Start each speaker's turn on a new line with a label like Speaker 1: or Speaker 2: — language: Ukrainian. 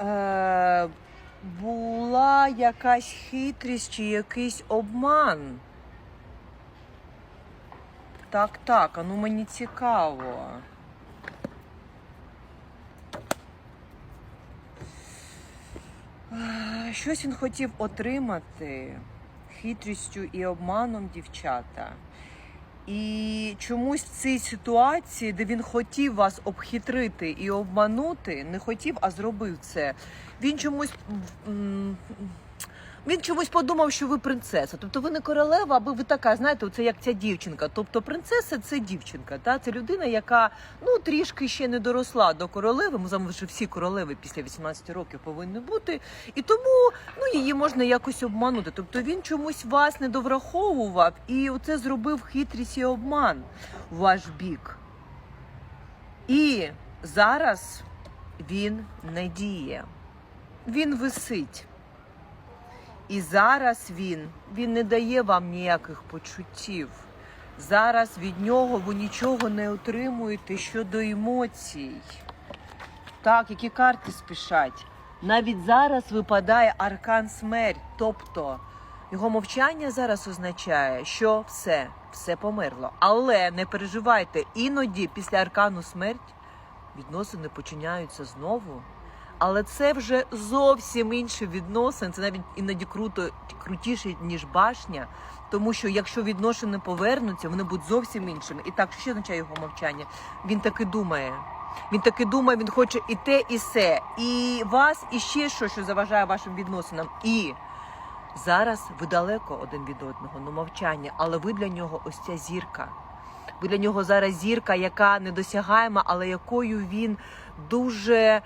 Speaker 1: Е, була якась хитрість чи якийсь обман. Так, так, а ну мені цікаво. Е, Щось він хотів отримати хитрістю і обманом дівчата. І чомусь в цій ситуації, де він хотів вас обхитрити і обманути, не хотів, а зробив це. Він чомусь він чомусь подумав, що ви принцеса. Тобто ви не королева, аби ви така, знаєте, це як ця дівчинка. Тобто принцеса це дівчинка. Та? Це людина, яка ну трішки ще не доросла до королеви. Ми знаємо, що всі королеви після 18 років повинні бути. І тому ну, її можна якось обманути. Тобто він чомусь вас не довраховував і оце зробив хитрість і обман в ваш бік. І зараз він не діє. Він висить. І зараз він, він не дає вам ніяких почуттів. Зараз від нього ви нічого не отримуєте щодо емоцій. Так, які карти спішать. Навіть зараз випадає аркан смерть. Тобто його мовчання зараз означає, що все, все померло. Але не переживайте, іноді після аркану смерть відносини починяються знову. Але це вже зовсім інші відносини. Це навіть іноді круто крутіше, ніж башня. Тому що якщо відносини повернуться, вони будуть зовсім іншими. І так, що означає його мовчання? Він таки думає. Він таки думає, він хоче і те, і се, і вас, і ще що, що заважає вашим відносинам. І зараз ви далеко один від одного, ну мовчання, але ви для нього ось ця зірка. Ви для нього зараз зірка, яка недосягаема, але якою він дуже